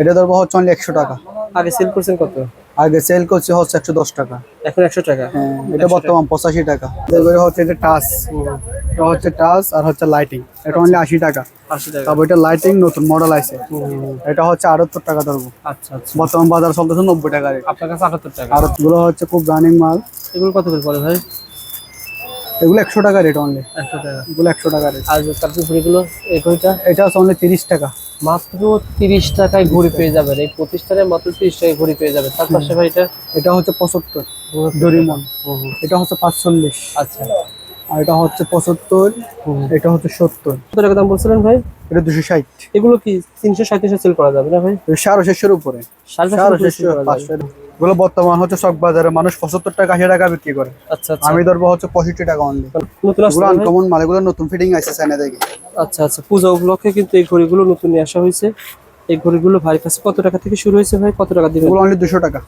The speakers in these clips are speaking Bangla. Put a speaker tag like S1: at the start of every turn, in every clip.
S1: এটা ধরবো হচ্ছে অনলি একশো টাকা।
S2: আগে সেল করছেন কত?
S1: আগে সেল করছে হচ্ছে একশো দশ টাকা।
S2: এখন একশো টাকা?
S1: হ্যাঁ এটা বর্তমান পঁচাশি টাকা। এরপরে হচ্ছে এটা টাচ এটা হচ্ছে টাচ আর হচ্ছে লাইটিং এটা অনলি আশি টাকা। তারপর এটা লাইটিং নতুন মডেল আছে এটা হচ্ছে আটাত্তর টাকা ধরবো
S2: আচ্ছা আচ্ছা।
S1: বর্তমান বাজার চলতেছে নব্বই টাকা
S2: আপনার কাছে আটাত্তর টাকা।
S1: আরগুলো হচ্ছে খুব রানিং মাল।
S2: এগুলো কত করে পড়ে ভাই?
S1: এগুলো একশো টাকা রেট অনলি
S2: একশো টাকা।
S1: এগুলো একশো টাকা রেট।
S2: আর তারপর এই ঘড়িটা
S1: এটা হচ্ছে অনলি তিরিশ টাকা।
S2: মাত্র তিরিশ টাকায় ঘড়ি পেয়ে যাবেন। এই প্রতিষ্ঠানে মাত্র তিরিশ টাকায় ঘড়ি পেয়ে যাবে তার পাশে ভাই এটা
S1: এটা হচ্ছে পঁচাত্তর। ডরিমন। এটা হচ্ছে পাঁচচল্লিশ।
S2: আচ্ছা।
S1: আর এটা হচ্ছে পঁচাত্তর। এটা হচ্ছে সত্তর।
S2: কত টাকা দাম বলছিলেন ভাই?
S1: এটা দুশো ষাট।
S2: এগুলো কি তিনশো সাঁত্রিশে সেল করা যাবে না ভাই?
S1: সাড়ে শেষের উপরে।
S2: সাড়ে
S1: সাড়ে শেষের পাঁচশো এগুলো বর্তমান হচ্ছে চক বাজারে মানুষ পঁচাত্তর টাকা আশি টাকা বিক্রি করে।
S2: আচ্ছা আচ্ছা।
S1: আমি ধরবো হচ্ছে পঁয়ষট্টি টাকা অনলি আনকমন মাল এগুলো নতুন ফিটিং আছে চাইনা থেকে।
S2: আচ্ছা আচ্ছা। পূজা উপলক্ষে কিন্তু এই ঘড়িগুলো নতুন নিয়ে আসা হয়েছে। এই ঘড়িগুলো ভাই কাছে কত টাকা থেকে শুরু হয়েছে ভাই? কত টাকা দিবেন?
S1: এগুলো অনলি দুশো টাকা।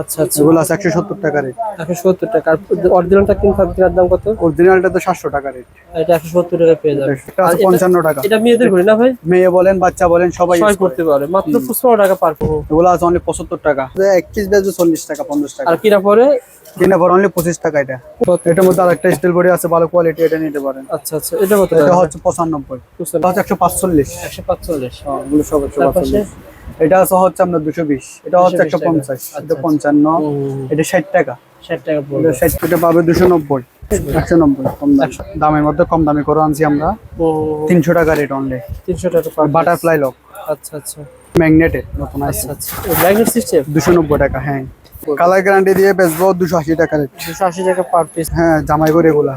S2: আচ্ছা আচ্ছা।
S1: এগুলো আছে একশো সত্তর টাকা রেট
S2: একশো সত্তর টাকা। আর অরিজিনালটা কিনতে কেনার দাম কত?
S1: অরিজিনালটা তো সাতশো টাকা রেট
S2: এটা একশো সত্তর টাকা পেয়ে যাবে।
S1: পঞ্চান্ন টাকা।
S2: এটা মেয়েদের ঘড়ি না ভাই?
S1: মেয়ে বলেন বাচ্চা বলেন সবাই
S2: সবাই করতে পারে। মাত্র পঁচপন্ন টাকা পার
S1: এগুলো আছে অনলি পঁচাত্তর টাকা। এক পিস চল্লিশ টাকা পঞ্চাশ টাকা।
S2: আর কিনা পরে?
S1: কিনে পর অনলি পঁচিশ টাকা এটা। এটার মধ্যে আরেকটা স্টিল বডি আছে ভালো কোয়ালিটি এটা নিতে পারেন।
S2: আচ্ছা আচ্ছা। এটা কত
S1: এটা হচ্ছে পঁচানব্বই। এটা হচ্ছে একশো পাঁচচল্লিশ।
S2: একশো পাঁচচল্লিশ।
S1: এগুলো সব একশো পাঁচচল্লিশ। এটা আছে হচ্ছে আপনার দুশো বিশ। এটা হচ্ছে
S2: 220
S1: একশো পঞ্চাশ
S2: আচ্ছা,
S1: এটা পঞ্চান্ন এটা ষাট টাকা।
S2: ষাট টাকা পড়বে।
S1: ষাট এটা পাবে দুশো নব্বই একশো নব্বই কম দাম। দামের মধ্যে কম দামি করে আনছি আমরা। তিনশো টাকা রেট অনলি
S2: তিনশো টাকা
S1: বাটারফ্লাই লক
S2: আচ্ছা আচ্ছা।
S1: ম্যাগনেটেড নতুন আছে
S2: আচ্ছা। ম্যাগনেট সিস্টেম
S1: দুশো নব্বই টাকা হ্যাঁ। কালার গ্যারান্টি দিয়ে বেচবো দুশো আশি টাকা রেট
S2: দুশো আশি টাকা পার পিস
S1: হ্যাঁ জামাই করে এগুলা।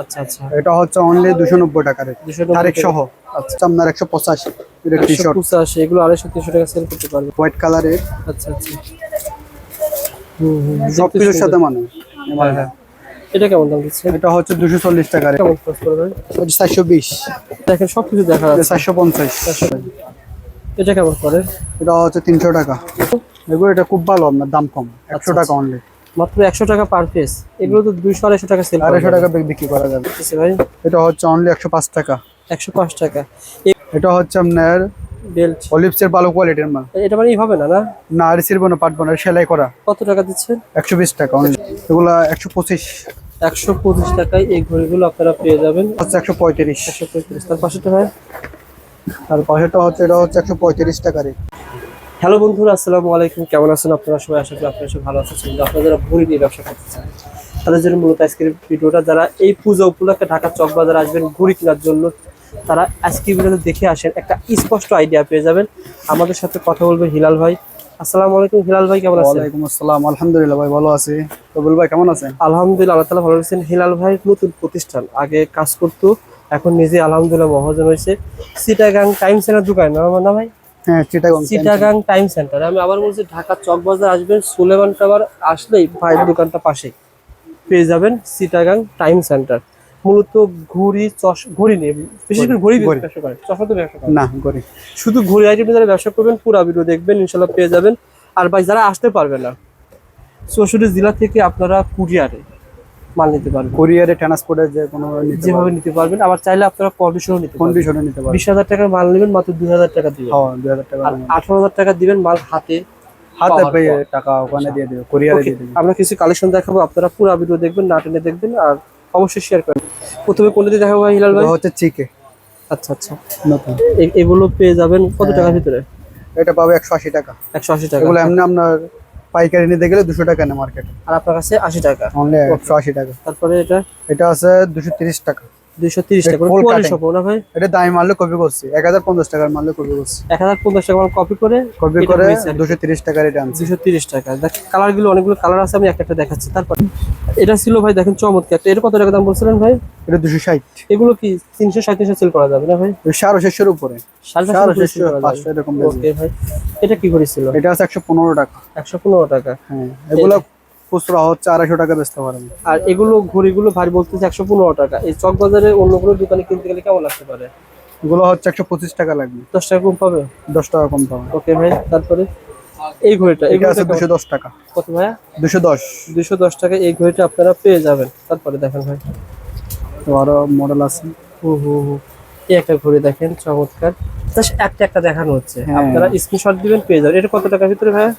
S2: আচ্ছা আচ্ছা।
S1: এটা হচ্ছে অনলি দুশো নব্বই টাকা রেট তারিখ সহ আচ্ছা। আপনার এটা
S2: টি-শার্ট এগুলো টাকা সেল করতে পারবে।
S1: হোয়াইট কালারের
S2: আচ্ছা আচ্ছা। হুম হুম
S1: সব কিছুর সাথে মানে।
S2: হ্যাঁ, হ্যাঁ। এটা কেমন দাম দিচ্ছে?
S1: এটা হচ্ছে দুশো চল্লিশ টাকা রেট
S2: কেমন খরচ করবে
S1: চারশো বিশ।
S2: দেখেন সব কিছু দেখা যাচ্ছে।
S1: চারশো পঞ্চাশ।
S2: এটা কেমন করে
S1: এটা হচ্ছে তিনশো টাকা। এগুলো এটা খুব ভালো আপনার দাম কম। একশো টাকা অনলি
S2: মাত্র একশো টাকা পার পিস এগুলো তো দুইশো আড়াইশো টাকা সেল
S1: আড়াইশো টাকা বিক্রি করা যাবে।
S2: ভাই।
S1: এটা হচ্ছে অনলি একশো পাঁচ টাকা।
S2: একশো পাঁচ টাকা।
S1: এটা হচ্ছে আপনার
S2: বেল্ট
S1: অলিভসের ভালো কোয়ালিটির মাল।
S2: এটা মানে হবে না না?
S1: না রিসিভ না পাটবো না সেলাই করা।
S2: কত টাকা দিচ্ছেন?
S1: একশো বিশ টাকা অনলি এগুলো একশো পঁচিশ।
S2: একশো পঁচিশ টাকায় এই ঘড়িগুলো আপনারা পেয়ে যাবেন।
S1: হচ্ছে একশো পঁয়ত্রিশ।
S2: একশো পঁয়ত্রিশ। তার পাশেটা হয়
S1: আর পাশেটা হচ্ছে এটা হচ্ছে একশো পঁয়ত্রিশ টাকা রেট।
S2: হ্যালো বন্ধুরা আসসালামু আলাইকুম। কেমন আছেন আপনারা? সবাই আশা করি আপনারা সবাই ভালো আছেন। আপনারা যারা ঘড়ি নিয়ে ব্যবসা করতে চান তাদের জন্য মূলত আজকের ভিডিওটা যারা এই পূজা উপলক্ষে ঢাকা চক বাজারে আসবেন ঘুরি কেনার জন্য তারা আজকের ভিডিওতে দেখে আসেন একটা স্পষ্ট আইডিয়া পেয়ে যাবেন। আমাদের সাথে কথা বলবে হিলাল ভাই। আসসালামু আলাইকুম হিলাল ভাই কেমন আছেন?
S1: ওয়ালাইকুম আসসালাম। আলহামদুলিল্লাহ ভাই ভালো আছি। কবিল ভাই কেমন আছেন?
S2: আলহামদুলিল্লাহ আল্লাহ তালা ভালো আছেন হিলাল ভাই নতুন প্রতিষ্ঠান। আগে কাজ করতো এখন নিজে আলহামদুলিল্লাহ মহাজন হয়েছে। সিটাগাং টাইম সেন্টার দোকান না ভাই?
S1: হ্যাঁ চিটাগং
S2: চিটাগাং টাইম সেন্টার আমি আবার বলছি ঢাকা চক বাজার আসবেন সুলেমান টাওয়ার আসলেই ভাইয়ের দোকানটা পাশে পেয়ে যাবেন চিটাগাং টাইম সেন্টার মূলত ঘড়ি চশ ঘড়ি নিয়ে বিশেষ করে ঘড়ি
S1: ঘড়ি।
S2: ব্যবসা করে চশমা তো ব্যবসা করে
S1: না করি
S2: শুধু ঘড়ি আইটেম যারা ব্যবসা করবেন পুরো ভিডিও দেখবেন ইনশাল্লাহ পেয়ে যাবেন। আর ভাই যারা আসতে পারবে না চৌষট্টি জেলা থেকে আপনারা কুরিয়ারে মাল নিতে পারবেন।
S1: কোরিয়ারে ট্রান্সপোর্টের যে কোনো
S2: যেভাবে নিতে পারবেন আবার চাইলে আপনারা কন্ডিশনও নিতে পারবেন।
S1: নিতে পারবেন।
S2: বিশ হাজার টাকার মাল নেবেন মাত্র দুই হাজার টাকা দিবেন।
S1: হ্যাঁ দুই হাজার টাকা
S2: আঠারো হাজার টাকা দিবেন মাল হাতে
S1: হাতে পেয়ে টাকা ওখানে দিয়ে দেবে কোরিয়ারে দিয়ে দেবে।
S2: আমরা কিছু কালেকশন দেখাবো আপনারা পুরো ভিডিও দেখবেন না টেনে দেখবেন আর অবশ্যই শেয়ার করবেন। প্রথমে কোনটা দিয়ে দেখাবো ভাই হিলাল ভাই?
S1: হচ্ছে চিকে
S2: আচ্ছা আচ্ছা।
S1: নতুন।
S2: এগুলো পেয়ে যাবেন কত টাকার ভিতরে?
S1: এটা পাবে একশো আশি টাকা।
S2: একশো আশি টাকা।
S1: এগুলো এমনি আপনার পাইকারি নিতে গেলে দুশো টাকা নেই মার্কেট
S2: আর আপনার কাছে আশি টাকা।
S1: অনলি একশো আশি টাকা।
S2: তারপরে এটা?
S1: এটা আছে দুশো তিরিশ টাকা।
S2: দুইশো তিরিশ টাকা।
S1: full
S2: কোয়ালিটি না ভাই?
S1: এটা দামি মারলে কপি করছি। এক হাজার পঞ্চাশ টাকার মারলে কপি করছি।
S2: এক হাজার পঞ্চাশ কপি করে
S1: কপি করে দুশো তিরিশ টাকা আনছি
S2: দুশো তিরিশ টাকা। দেখ কালারগুলো অনেকগুলো কালার আছে আমি একটা একটা দেখাচ্ছি। তারপর এটা ছিল ভাই দেখেন চমৎকার। এর কত টাকা দাম বলছিলেন ভাই?
S1: এটা দুশো ষাট।
S2: এগুলো কি তিনশো সাঁত্রিশে সেল করা যাবে না ভাই?
S1: সাড়ে শেষের উপরে।
S2: সাড়ে
S1: সাড়ে
S2: চারশো
S1: শেষশো পাঁচশো এরকম
S2: ওকে ভাই। এটা কি করেছিল?
S1: এটা আছে একশো পনেরো টাকা।
S2: একশো পনেরো টাকা।
S1: হ্যাঁ এগুলো খুচরা হচ্ছে আড়াইশো টাকা বেচতে পারেন।
S2: আর এগুলো ঘড়িগুলো ভারী বলতেছে একশো পনেরো টাকা। এই চক বাজারে অন্য কোনো দোকানে কিনতে গেলে কেমন লাগতে পারে?
S1: এগুলো হচ্ছে একশো পঁচিশ টাকা লাগবে।
S2: দশ টাকা কম পাবে?
S1: দশ টাকা কম পাবে।
S2: ওকে ভাই তারপরে? এই ঘড়িটা
S1: এটা আছে দুশো দশ টাকা।
S2: কত? ভাইয়া?
S1: দুশো দশ।
S2: দুশো দশ টাকা এই ঘড়িটা আপনারা পেয়ে যাবেন। তারপরে দেখেন ভাই।
S1: তো আরও মডেল আছে।
S2: হু হু হু এই একটা ঘড়ি দেখেন চমৎকার। জাস্ট একটা একটা দেখানো হচ্ছে।
S1: হ্যাঁ।
S2: আপনারা স্ক্রিনশট দিবেন পেয়ে যাবেন। এটা কত টাকার ভিতরে ভাইয়া?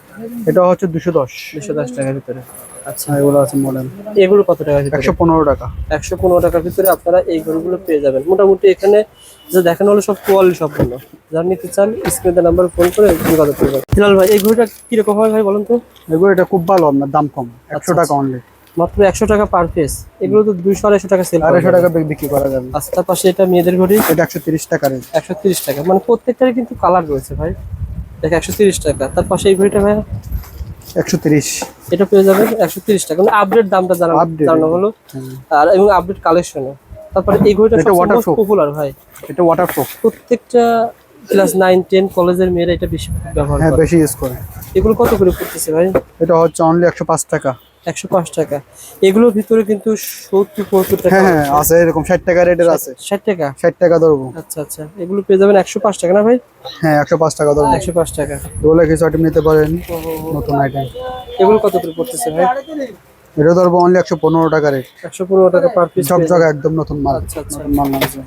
S1: এটা হচ্ছে দুশো দশ।
S2: দুশো দশ টাকার ভিতরে। আচ্ছা
S1: এগুলো আছে মডেল
S2: এগুলো কত ভিতরে?
S1: একশো পনেরো টাকা।
S2: একশো পনেরো টাকার ভিতরে আপনারা এই ঘড়িগুলো পেয়ে যাবেন। মোটামুটি এখানে যে দেখানো হলো সব কোয়ালিটি সম্পূর্ণ। যারা নিতে চান স্ক্রিনের নাম্বার ফোন করে যোগাযোগ করবেন। হিলাল ভাই এই ঘড়িটা কীরকম হয় ভাই বলুন তো?
S1: এগুলো এটা খুব ভালো আপনার দাম কম। একশো
S2: আচ্ছা,
S1: টাকা অনলি
S2: মাত্র একশো টাকা পার পিস এগুলো তো দুইশো আড়াইশো টাকা সেল
S1: আড়াইশো টাকা বিক্রি করা যাবে।
S2: আচ্ছা তার পাশে এটা মেয়েদের ঘড়ি।
S1: এটা একশো তিরিশ টাকা
S2: একশো তিরিশ টাকা। মানে প্রত্যেকটারই কিন্তু কালার রয়েছে ভাই। দেখ একশো তিরিশ টাকা। তার পাশে এই ঘড়িটা ভাই
S1: একশো তিরিশ।
S2: এটা পেয়ে যাবেন একশো তিরিশ টাকা। মানে আপডেট দামটা
S1: Update,
S2: জানানো হলো। আর এবং আপডেট কালেকশনও তারপরে এই ঘড়িটা
S1: waterproof।
S2: পপুলার ভাই।
S1: এটা ওয়াটারপ্রুফ
S2: প্রত্যেকটা ক্লাস নাইন টেন কলেজের মেয়েরা এটা বেশি ব্যবহার
S1: হ্যাঁ
S2: করে।
S1: বেশি ইউজ করে।
S2: এগুলো কত করে পড়তেছে ভাই?
S1: এটা হচ্ছে অনলি একশো পাঁচ টাকা।
S2: একশো পাঁচ টাকা। এগুলোর ভিতরে কিন্তু সত্তর পঁয়ত্তর টাকা
S1: হ্যাঁ হ্যাঁ আছে এরকম ষাট টাকা রেটের আছে।
S2: ষাট টাকা?
S1: ষাট টাকা ধরবো।
S2: আচ্ছা আচ্ছা। এগুলো পেয়ে যাবেন একশো পাঁচ টাকা না ভাই?
S1: হ্যাঁ একশো পাঁচ টাকা ধরবো।
S2: একশো পাঁচ টাকা।
S1: এগুলো কিছু আইটেম নিতে পারেন নতুন আইটেম
S2: এগুলো কত করে পড়তেছে ভাই?
S1: এটা ধরবো অনলি একশো পনেরো টাকা রেট
S2: একশো পনেরো টাকা পার পিস
S1: ঝকঝকা একদম নতুন মাল
S2: আচ্ছা আচ্ছা।
S1: নতুন মাল নামছে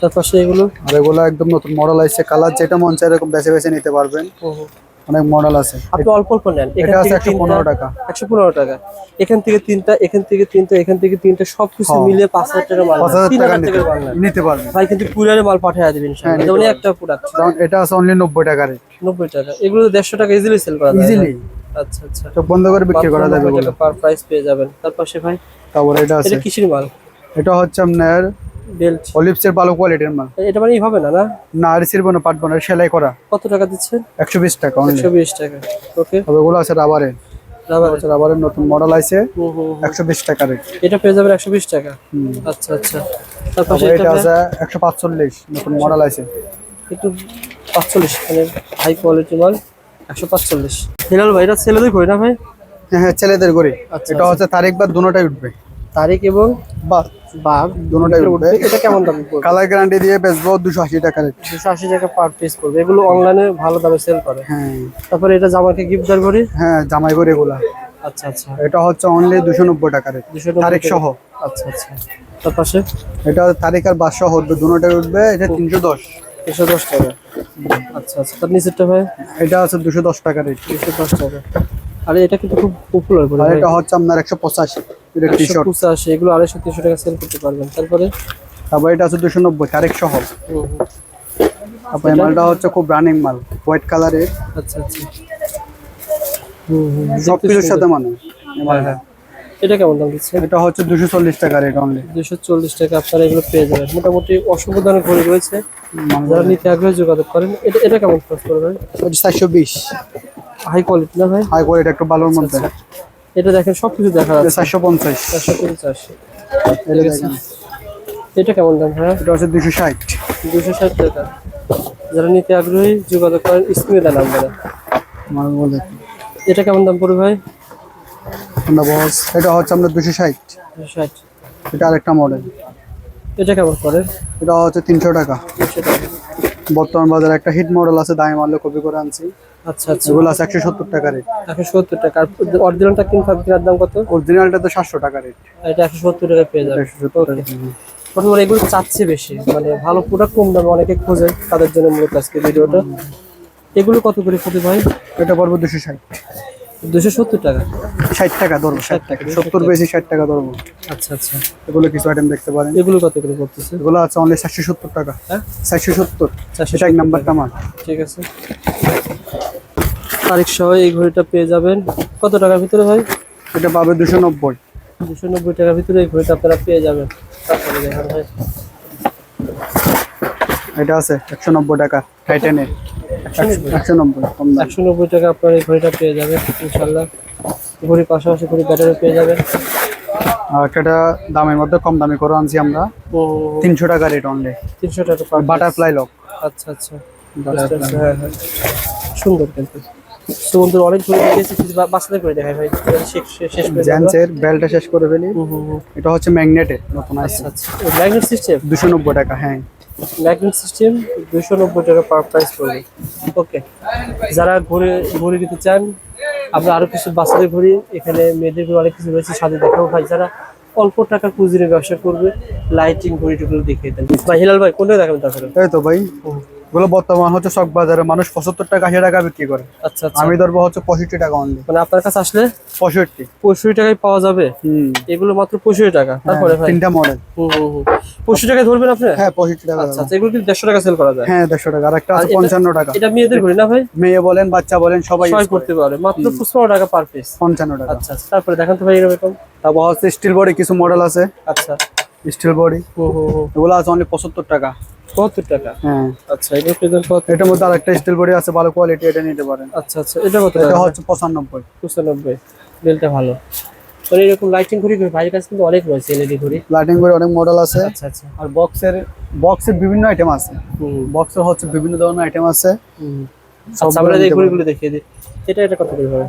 S2: তার পাশে এগুলো?
S1: আর এগুলো একদম নতুন মডেল আসছে কালার যেটা মন চায় এরকম বেছে বেছে নিতে পারবেন। অনেক মডেল আছে।
S2: আপনি অল্প অল্প নেন।
S1: এটা আছে
S2: থেকে
S1: একশো পনেরো টাকা।
S2: একশো পনেরো টাকা। এখান থেকে তিনটা এখান থেকে তিনটা এখান থেকে তিনটা সবকিছু
S1: হ্যাঁ।
S2: পাঁচ হাজার টাকা মাল
S1: পাঁচ
S2: নেন।
S1: হাজার
S2: তিন
S1: টাকা নিতে
S2: মাল
S1: পারবেন।
S2: ভাই কিন্তু কুরিয়ারে মাল পাঠিয়ে দেবেন
S1: হ্যাঁ, নিতে
S2: যেমন একটা প্রোডাক্ট
S1: কারণ এটা আছে অনলি নব্বই টাকা রেট
S2: নব্বই টাকা। এগুলো দেড়শো টাকা ইজিলি সেল করা যায়
S1: ইজিলি
S2: আচ্ছা আচ্ছা।
S1: চোখ বন্ধ করে বিক্রি করা যাবে
S2: পার প্রাইস পেয়ে যাবেন। তার পাশে ভাই
S1: তারপরে এটা আছে।
S2: এটা কিসের মাল।
S1: এটা হচ্ছে আপনার
S2: বেল্ট
S1: অলিভসের ভালো কোয়ালিটির মাল।
S2: এটা মানে হবে না না?
S1: না রিসিভ না পাটবো না সেলাই করা।
S2: কত টাকা
S1: একশো বিশ টাকা অনলি
S2: একশো বিশ টাকা ওকে।
S1: তবে এগুলো আছে রাবারের
S2: রাবার
S1: হচ্ছে রাবারের নতুন মডেল আছে
S2: হুম হুম হুম।
S1: একশো বিশ টাকা রেট
S2: এটা পেয়ে যাবেন একশো বিশ টাকা?
S1: হুম।
S2: আচ্ছা আচ্ছা।
S1: তারপরে
S2: এটা
S1: আছে একশো পাঁচচল্লিশ নতুন মডেল আছে
S2: একটু পাঁচচল্লিশ মানে হাই কোয়ালিটি মাল একশো পাঁচচল্লিশ। হিলাল ভাই এটা ছেলেদের করি না ভাই?
S1: হ্যাঁ হ্যাঁ ছেলেদের গড়ি
S2: আচ্ছা,
S1: এটা হচ্ছে তারিখ বা দুটোটাই উঠবে।
S2: তারিখ এবং বাঘ।
S1: দুটোটাই উঠবে।
S2: এটা কেমন দাম
S1: কালার গ্যারান্টি দিয়ে বেচবো দুশো আশি টাকা রেট
S2: দুশো আশি টাকা পার পিস পড়বে। এগুলো অনলাইনে ভালো দামে সেল করে।
S1: হ্যাঁ।
S2: তারপরে এটা গিফট করি
S1: হ্যাঁ জামাই গড়ি এগুলা।
S2: আচ্ছা আচ্ছা।
S1: এটা হচ্ছে অনলি দুশো নব্বই টাকা রেট তারিখ। সহ।
S2: আচ্ছা আচ্ছা। তার পাশে?
S1: এটা তারিখ আর বাস সহ উঠবে। দুটোটাই উঠবে। এটা তিনশো দশ।
S2: একশো দশ টাকা। আচ্ছা আচ্ছা। তার নিচেরটা ভাই?
S1: এটা আছে দুশো দশ টাকা রেট
S2: দুশো দশ টাকা। আরে এটা কিন্তু খুব পপুলার
S1: আর এটা হচ্ছে আপনার একশো পঁচাশি। এটা টি
S2: একশো
S1: শার্ট
S2: পঁচাশি এগুলো আড়াইশো তিনশো টাকা সেল করতে পারবেন। তারপরে?
S1: তারপর এটা আছে দুশো নব্বই সহ। তারপর মালটা হচ্ছে খুব রানিং মাল হোয়াইট কালারের
S2: আচ্ছা আচ্ছা।
S1: সব কিছুর সাথে মানে মালটা।
S2: হ্যাঁ। এটা কেমন দাম দিচ্ছে?
S1: এটা হচ্ছে দুশো চল্লিশ টাকা রেট অনলি
S2: দুশো চল্লিশ টাকা আপনারা এগুলো পেয়ে যাবেন। মোটামুটি অসংখ্য ধরনের ঘড়ি রয়েছে। যারা নিতে আগ্রহে যোগাযোগ করেন এটা এটা কেমন খরচ
S1: চারশো বিশ।
S2: হাই কোয়ালিটি না ভাই?
S1: হাই কোয়ালিটি একটু ভালোর মধ্যে।
S2: এটা দেখেন সবকিছু দেখা যাচ্ছে।
S1: চারশো পঞ্চাশ।
S2: চারশো পঞ্চাশ।
S1: এটা দেখেন।
S2: এটা কেমন দাম ভাই
S1: এটা হচ্ছে দুশো ষাট।
S2: দুশো ষাট টাকা। যারা নিতে আগ্রহী যোগাযোগ করেন স্ক্রিনে দেন
S1: আমার
S2: এটা কেমন দাম পড়বে ভাই?
S1: আমরা বস এটা হচ্ছে আপনার দুশো ষাট।
S2: দুশো ষাট।
S1: এটা আরেকটা মডেল
S2: এটা কেমন করে
S1: এটা হচ্ছে তিনশো টাকা।
S2: দুশো টাকা।
S1: বর্তমান বাজারে একটা হিট মডেল আছে দামি মারলে কপি করে আনছি।
S2: আচ্ছা আচ্ছা।
S1: এগুলো আছে একশো সত্তর টাকা রেট
S2: একশো সত্তর টাকা। অরিজিনালটা কিনতে কেনার দাম কত?
S1: অরিজিনালটা তো সাতশো টাকা রেট
S2: এটা একশো সত্তর টাকা পেয়ে যাবে।
S1: একশো সত্তর
S2: এগুলো চাচ্ছে বেশি। মানে ভালো প্রোডাক্ট কম দামে অনেকে খোঁজে তাদের জন্য মূলত আজকে ভিডিওটা। এগুলো কত করে প্রতি ভাই?
S1: এটা পর্ব দুশো ষাট।
S2: দুশো সত্তর টাকা।
S1: ষাট টাকা ধরবো ষাট টাকা সত্তর বেশি ষাট টাকা ধরবো
S2: আচ্ছা আচ্ছা।
S1: এগুলো কিছু আইটেম দেখতে পারেন।
S2: এগুলো কত করে পড়তেছে?
S1: এগুলো আছে অনলি চারশো সত্তর টাকা।
S2: হ্যাঁ?
S1: চারশো সত্তর।
S2: চারশো
S1: সেটা নাম্বারটা আমার।
S2: ঠিক আছে। তারিখ সহ এই ঘড়িটা পেয়ে যাবেন। কত টাকার ভিতরে ভাই?
S1: এটা পাবে দুশো নব্বই।
S2: দুশো নব্বই টাকার ভিতরে এই ঘড়িটা আপনারা পেয়ে যাবেন। তারপরে দেখেন ভাই।
S1: এটা আছে একশো নব্বই টাকা টাইটেনের একশো নব্বই। কম দাম।
S2: একশো নব্বই টাকা আপনার এই ঘড়িটা পেয়ে যাবেন ইনশাল্লাহ ঘড়ির পাশাপাশি ঘড়ি ব্যাটারি পেয়ে যাবেন
S1: আর একটা দামের মধ্যে কম দামি করে আনছি আমরা। তিনশো টাকা রেট অনলি
S2: তিনশো টাকা
S1: বাটারফ্লাই লক
S2: আচ্ছা আচ্ছা। হ্যাঁ হ্যাঁ। সুন্দর কিন্তু। তো বন্ধুরা অনেক ঘড়ি দেখেছি বাচ্চাদের করে দেখাই ভাই। শেষ করে।
S1: জেন্টসের বেলটা শেষ করে ফেলি। এটা হচ্ছে ম্যাগনেটের নতুন আছে
S2: আচ্ছা। ম্যাগনেট সিস্টেম
S1: দুশো নব্বই টাকা হ্যাঁ।
S2: ম্যাগনেট সিস্টেম দুশো নব্বই টাকা পার প্রাইস পড়বে। ওকে যারা ঘুরে ঘুরে দিতে চান আমরা আরও কিছু বাচ্চাদের ঘুরি এখানে মেয়েদের ঘুরে অনেক কিছু রয়েছে সাথে দেখাও ভাই। যারা অল্প টাকা পুঁজির ব্যবসা করবে লাইটিং ঘড়ি দেখে দেখিয়ে দেন। ভাই হিলাল ভাই কোনটা দেখাবেন তাহলে
S1: তাই তো ভাই। এগুলো বর্তমান হচ্ছে শখ বাজারে। মানুষ পঁচাত্তর টাকা আশি টাকা বিক্রি করে।
S2: আচ্ছা আচ্ছা।
S1: আমি ধরবো হচ্ছে পঁয়ষট্টি টাকা অনলি
S2: মানে আপনার কাছে আসলে
S1: পঁয়ষট্টি।
S2: পঁয়ষট্টি টাকায় পাওয়া যাবে?
S1: হুম।
S2: এগুলো মাত্র পঁয়ষট্টি টাকা। তারপরে
S1: তিনটা মডেল
S2: পঁয়ষট্টি টাকায় ধরবেন আপনি?
S1: হ্যাঁ পঁয়ষট্টি টাকা
S2: আচ্ছা এগুলো কিন্তু দেড়শো টাকা সেল করা যায়।
S1: হ্যাঁ দেড়শো টাকা। আর একটা আছে পঞ্চান্ন টাকা।
S2: এটা মেয়েদের না ভাই?
S1: মেয়ে বলেন বাচ্চা বলেন সবাই।
S2: করতে পারে। মাত্র পঁচপান্ন টাকা পার পিস
S1: পঞ্চান্ন টাকা।
S2: আচ্ছা তারপরে দেখান তো ভাই এরকম।
S1: তারপর হচ্ছে স্টিল বডি কিছু মডেল আছে।
S2: আচ্ছা।
S1: স্টিল বডি এগুলো আছে অনলি পঁচাত্তর টাকা।
S2: বাহাত্তর টাকা?
S1: হ্যাঁ।
S2: আচ্ছা এগুলো প্রেজেন্ট কত
S1: এটার মধ্যে আরেকটা স্টিল বডি আছে ভালো কোয়ালিটি এটা নিতে পারেন।
S2: আচ্ছা আচ্ছা এটা কত
S1: এটা হচ্ছে পঁচানব্বই।
S2: পঁচানব্বই। বেলটা ভালো। এরকম লাইটিং ঘড়ি ভাইয়ের কাছে কিন্তু অনেক রয়েছে এলইডি ঘড়ি।
S1: লাইটিং বডি অনেক মডেল আছে।
S2: আচ্ছা আচ্ছা।
S1: আর বক্সের বক্সের বিভিন্ন আইটেম আছে।
S2: হুম।
S1: বক্সের হচ্ছে বিভিন্ন ধরনের আইটেম আছে।
S2: আচ্ছা আমরা এই ঘড়িগুলো দেখিয়ে দিই। এটা এটা কত করে হবে?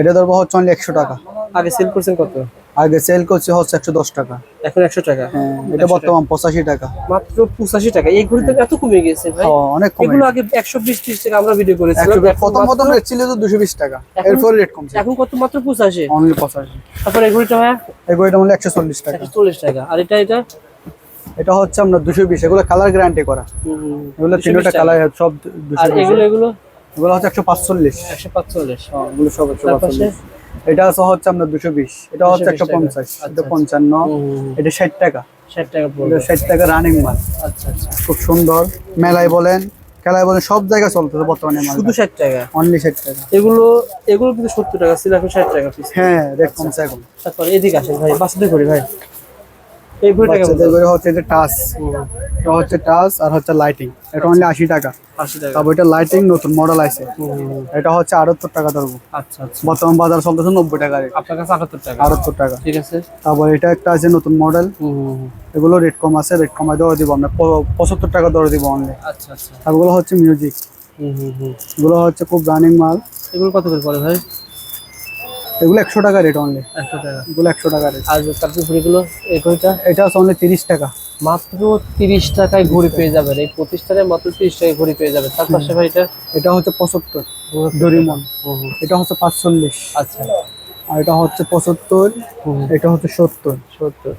S1: এটা ধরবো হচ্ছে অনলি একশো টাকা।
S2: আগে সেল করছেন কত?
S1: আগে সেল করছে হচ্ছে একশো দশ টাকা।
S2: এখন একশো টাকা?
S1: হ্যাঁ এটা বর্তমান পঁচাশি টাকা।
S2: মাত্র পঁচাশি টাকা। এই ঘড়িতে এত কমে গেছে ভাই।
S1: অনেক কমে
S2: এগুলো আগে একশো বিশ ত্রিশ টাকা আমরা ভিডিও করেছি
S1: প্রথম প্রথম রেট ছিল তো দুশো বিশ টাকা। এরপর রেট কমছে।
S2: এখন কত? মাত্র পঁচাশি।
S1: অনলি পঁচাশি।
S2: তারপর এই ঘড়িটা ভাই
S1: এগুলো এটা হলো একশো চল্লিশ টাকা।
S2: একশো চল্লিশ টাকা। আর এটা এটা?
S1: এটা হচ্ছে আপনার দুশো বিশ। এগুলো কালার গ্যারান্টি করা। এগুলো
S2: 220
S1: তিনটা কালার সব দুশো
S2: এগুলো এগুলো?
S1: এগুলো হচ্ছে একশো পাঁচচল্লিশ।
S2: একশো পাঁচচল্লিশ।
S1: এগুলো সব একশো পাঁচচল্লিশ। এটা আছে হচ্ছে আপনার দুশো বিশ। এটা হচ্ছে
S2: 220
S1: একশো পঞ্চাশ
S2: আচ্ছা,
S1: এটা
S2: আচ্ছা।
S1: পঞ্চান্ন। এটা ষাট টাকা।
S2: ষাট টাকা
S1: ষাট টাকা রানিং মাল।
S2: আচ্ছা আচ্ছা।
S1: খুব সুন্দর। মেলায় বলেন খেলায় বলেন সব জায়গায় চলতেছে বর্তমানে
S2: শুধু ষাট টাকা?
S1: অনলি ষাট টাকা।
S2: এগুলো এগুলো কিন্তু সত্তর টাকা ছিল এখন ষাট টাকা পিস
S1: হ্যাঁ রেট কমছে এখন।
S2: তারপরে এদিকে আসেন ভাই বাসাতে করি ভাই। এই
S1: বাচ্চাদের হচ্ছে যে টাচ এটা হচ্ছে টাচ আর হচ্ছে লাইটিং এটা অনলি আশি টাকা।
S2: আশি টাকা।
S1: তারপর এটা লাইটিং নতুন মডেল আছে। এটা হচ্ছে আটাত্তর টাকা ধরবো।
S2: আচ্ছা আচ্ছা।
S1: বর্তমান বাজার চলতেছে নব্বই টাকা
S2: আপনার কাছে আটাত্তর টাকা।
S1: আটাত্তর টাকা।
S2: ঠিক আছে।
S1: তারপর এটা একটা আছে নতুন মডেল। এগুলো রেট কম আছে রেট কমায় দেওয়া দিব আমরা। প- পঁচাত্তর টাকা দরে দিব অনলি
S2: আচ্ছা আচ্ছা।
S1: হচ্ছে মিউজিক। এগুলো হচ্ছে খুব রানিং মাল।
S2: এগুলো কত করে পড়ে ভাই?
S1: এগুলো একশো টাকা রেট অনলি
S2: একশো টাকা।
S1: এগুলো একশো টাকা রেট
S2: আর তারপর ঘড়িগুলো এই
S1: এটা হচ্ছে অনলি তিরিশ টাকা।
S2: মাত্র তিরিশ টাকায় ঘড়ি পেয়ে যাবেন এই প্রতিষ্ঠানে মাত্র তিরিশ টাকায় ঘড়ি পেয়ে যাবেন তার পাশে ভাই এটা?
S1: এটা হচ্ছে পঁচাত্তর ডরিমন। এটা হচ্ছে পাঁচচল্লিশ।
S2: আচ্ছা।
S1: আর এটা হচ্ছে পঁচাত্তর এটা হচ্ছে সত্তর।
S2: সত্তর।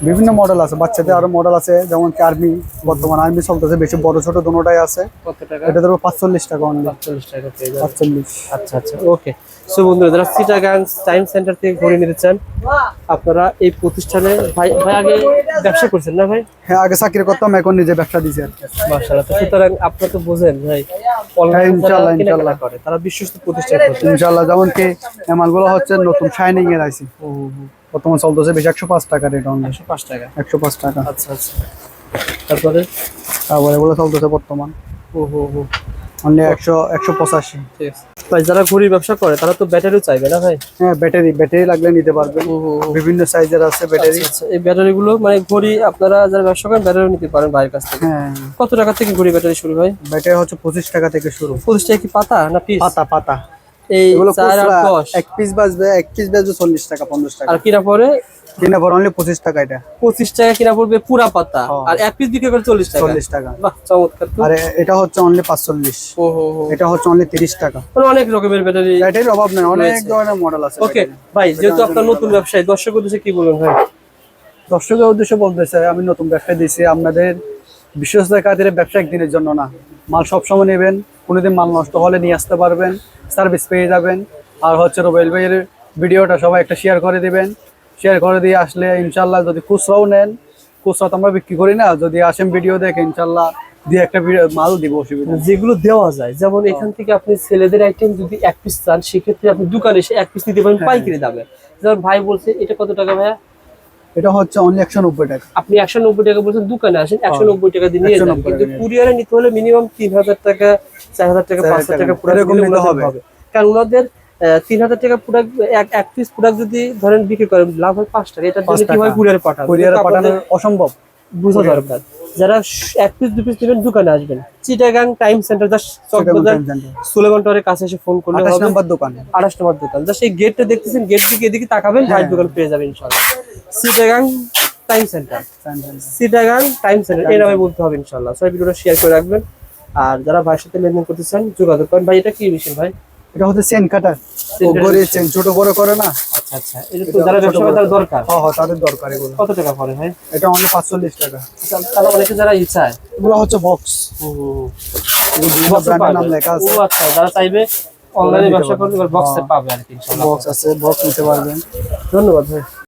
S1: বিভিন্ন মডেল আছে বাচ্চাদের আরও মডেল আছে যেমন কি আর্মি বর্তমান আর্মি চলতেছে বেশি বড় ছোট দুটোটাই আছে।
S2: কত টাকা?
S1: এটা ধরো পাঁচচল্লিশ টাকা অনলি
S2: পাঁচচল্লিশ টাকা
S1: পাঁচচল্লিশ।
S2: আচ্ছা আচ্ছা ওকে সো বন্ধুরা যারা সিটাগাং টাইম সেন্টার থেকে ঘড়ি নিতে চান আপনারা এই প্রতিষ্ঠানে ভাই ভাই আগে ব্যবসা করছেন না ভাই?
S1: হ্যাঁ আগে চাকরি করতাম এখন নিজে ব্যবসা দিয়েছি আর
S2: মাশাআল্লাহ তো সুতরাং আপনারা তো বোঝেন ভাই
S1: হ্যাঁ,
S2: অনলাইন
S1: ইনশাআল্লাহ, ইনশাআল্লাহ।
S2: করে তারা বিশ্বস্ত প্রতিষ্ঠান করছে।
S1: ইনশাল্লাহ যেমন কি এই মালগুলো হচ্ছে নতুন শাইনিং এর আইসি
S2: হুম, হুম।
S1: বর্তমান চলতেছে বেশি একশো পাঁচ টাকা রেট অনলি
S2: একশো পাঁচ টাকা।
S1: একশো পাঁচ টাকা।
S2: আচ্ছা আচ্ছা। তারপরে?
S1: তারপরে এগুলো চলতেছে বর্তমান।
S2: হুম হুম হুম
S1: অনলি একশো একশো পঁচাশি।
S2: ঠিক আছে। ভাই যারা ঘড়ির ব্যবসা করে তারা তো ব্যাটারিও চাইবে না ভাই?
S1: হ্যাঁ ব্যাটারি ব্যাটারি লাগলে নিতে পারবেন। বিভিন্ন সাইজের আছে ব্যাটারি
S2: আচ্ছা, আচ্ছা। এই ব্যাটারিগুলো মানে ঘড়ি আপনারা যারা ব্যবসা করেন ব্যাটারিও নিতে পারেন ভাইয়ের কাছ থেকে।
S1: হ্যাঁ।
S2: কত টাকা থেকে ঘড়ি ব্যাটারি শুরু হয়?
S1: ব্যাটারি হচ্ছে পঁচিশ টাকা থেকে শুরু।
S2: পঁচিশ টাকা কি পাতা না পিস
S1: পাতা পাতা।
S2: এই চার আর দশ।
S1: এক পিস বাজবে এক পিস বাজবে চল্লিশ টাকা পঞ্চাশ টাকা।
S2: আর কিনা পরে?
S1: কিনা পর অনলি পঁচিশ টাকা এটা।
S2: পঁচিশ টাকা কিনা পড়বে পুরা পাতা।
S1: হ্যাঁ।
S2: আর এক পিস বিক্রি করে চল্লিশ টাকা।
S1: চল্লিশ টাকা।
S2: বাহ চমৎকার
S1: আর এটা হচ্ছে অনলি পাঁচচল্লিশ। এটা হচ্ছে অনলি তিরিশ টাকা।
S2: মানে অনেক রকমের ব্যাটারি
S1: ব্যাটারির অভাব নেই অনেক ধরনের মডেল আছে
S2: ওকে ভাই যেহেতু আপনার নতুন ব্যবসায়ী দর্শক উদ্দেশ্যে কি বলবেন ভাই?
S1: দর্শকের উদ্দেশ্যে বলতে চাই আমি নতুন ব্যবসায় দিয়েছি আপনাদের বিশ্বস্ততার খাতিরে ব্যবসা একদিনের জন্য না। মাল সবসময় নেবেন কোনোদিন মাল নষ্ট হলে নিয়ে আসতে পারবেন সার্ভিস পেয়ে যাবেন। আর হচ্ছে রোবেল ভাইয়ের ভিডিওটা সবাই একটা শেয়ার করে দিবেন। শেয়ার করে দিয়ে আসলে ইনশাল্লাহ যদি খুচরাও নেন খুচরা তো আমরা বিক্রি করি না যদি আসেন ভিডিও দেখে ইনশাল্লাহ দিয়ে একটা ভিডিও মাল দিব অসুবিধা
S2: যেগুলো দেওয়া যায় যেমন এখান থেকে আপনি ছেলেদের আইটেম যদি এক পিস চান সেক্ষেত্রে আপনি দোকানে এসে এক পিস নিতে পারেন
S1: হ্যাঁ।
S2: পাইকারি দামে। যেমন ভাই বলছে এটা কত টাকা ভাইয়া?
S1: এটা হচ্ছে অনলি একশো নব্বই টাকা।
S2: আপনি একশো নব্বই টাকা বলছেন দোকানে আসেন একশো নব্বই টাকা দিয়ে নিয়ে যান কিন্তু কুরিয়ারে নিতে হলে মিনিমাম তিন হাজার টাকা চার হাজার টাকা পাঁচ হাজার টাকা
S1: পুরো হবে।
S2: কারণ ওনাদের তিন হাজার টাকা প্রোডাক্ট এক এক পিস প্রোডাক্ট যদি ধরেন বিক্রি করেন লাভ হয় পাঁচ টাকা এটা
S1: পাঁচ
S2: জন্য কি
S1: টাকা।
S2: হয় কুরিয়ারে পাঠান
S1: কুরিয়ারে পাঠানো অসম্ভব।
S2: বুঝা দরকার। যারা এক পিস দু পিস নেবেন দোকানে আসবেন। Chittagong time center just Chawkbazar Suleman টাওয়ারের কাছে এসে ফোন করলে
S1: আঠাশ নাম্বার দোকান।
S2: আঠাশ নম্বর দোকান। জাস্ট এই গেটটা দেখতেছেন গেট দিকে এদিকে তাকাবেন ভাইয়ের দোকান পেয়ে যাবেন ইনশাল্লাহ Chittagong time center Chittagong time center এই নামে বলতে হবে ইনশাল্লাহ সবাই ভিডিওটা শেয়ার করে রাখবেন। আর যারা ভাইয়ের সাথে লেনদেন করতে চান যোগাযোগ করেন। ভাই এটা কি মেশিন ভাই?
S1: এটা হচ্ছে চেন কাটার গড়িয়ে চেন ছোট বড় করে না।
S2: আচ্ছা আচ্ছা। আচ্ছা এটা তো যারা ব্যবসা করে দরকার?
S1: হ্যাঁ হ্যাঁ তাদের দরকার এগুলো।
S2: কত টাকা পড়ে ভাই?
S1: এটা অনলি পাঁচচল্লিশ টাকা।
S2: তাহলে তারা অনেকে যারা ইচ্ছা
S1: এগুলো হচ্ছে বক্স ও ব্র্যান্ডের নাম লেখা আছে।
S2: ও আচ্ছা যারা চাইবে অনলাইনে ব্যবসা। করতে বক্সে পাবে আর কি ইনশাআল্লাহ।
S1: বক্স আছে বক্স নিতে পারবেন।
S2: ধন্যবাদ ভাই।